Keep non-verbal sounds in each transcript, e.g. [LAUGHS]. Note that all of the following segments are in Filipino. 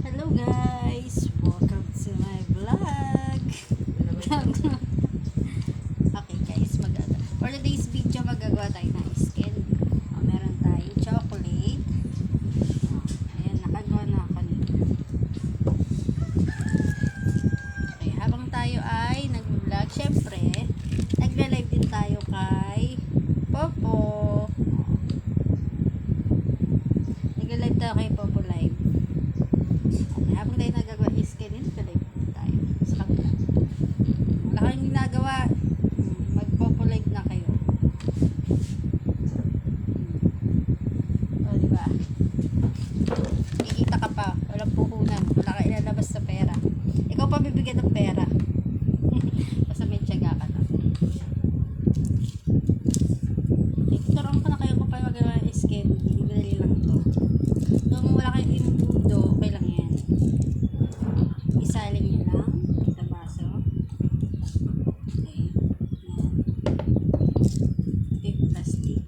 Hello guys! Welcome to my vlog! [LAUGHS] okay guys, mag for today's video magagawa tayo ng skin. Oh, meron tayong chocolate. Oh, ayan, nakagawa na ako nito. Okay, habang tayo ay nag-vlog, syempre, nagla-live din tayo kay Popo. Nagla-live tayo kay Popo habang tayo nagagawa ng skin, nagla-live din tayo sa kanila. Wala kayong ginagawa, mag-Popo Live na kayo. Hmm. O, diba? Kikita ka pa, walang puhunan, wala ka ilalabas sa pera. Ikaw pa bibigyan ng pera. [LAUGHS] Basta may tiyaga ka lang. Okay, turuan ko na kayo kung paano magawa ng skin. Madali lang to. Kung wala kayong inutudo, okay lang yan. Isalin nyo lang sa baso. Okay. Yan. Take plastic.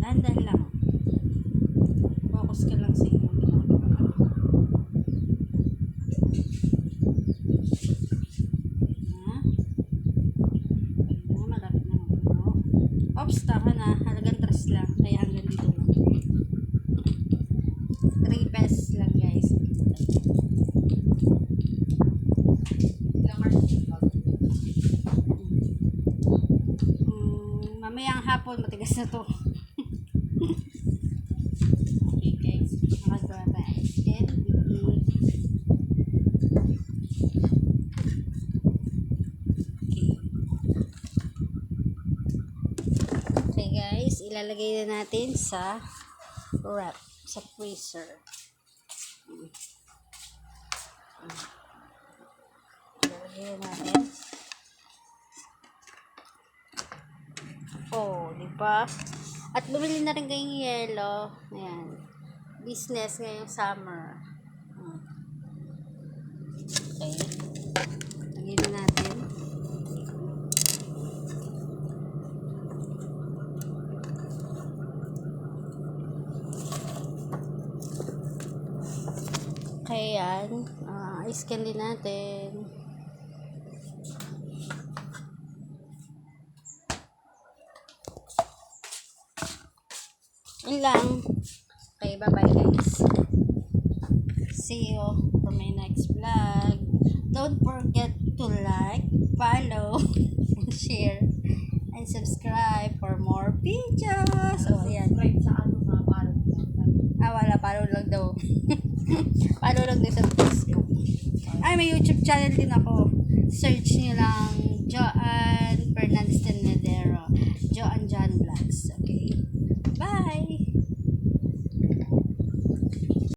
Dahan-dahan lang. Focus ka lang sa inyong ginagawa. na. na, malapit na mapuno. Tama na. Halagang tres lang. Kaya hanggang dito lang. 3 pesos lang guys. Mm, mamayang hapon, matigas na to. okay guys, nakagawa tayo. Skin, bigay. Okay. Okay guys, ilalagay na natin sa wrap, sa freezer. Ilalagay na natin. Oh, di ba? At bumili na rin kayong yelo. Ayan. Business ngayong summer. Mm. Okay. Lagyan na natin. Okay, yan. Ah, i-scan din natin. Yun lang. Okay, bye-bye guys. See you for my next vlog. Don't forget to like, follow, [LAUGHS] and share, and subscribe for more videos. Oh, ayan. Ah, wala. Follow lang daw. [LAUGHS] [LAUGHS] follow lang din sa Facebook. Ay, may YouTube channel din ako. Search nyo lang Joanne Fernandez Tenedero. Joanne John Vlogs. Okay. Bye!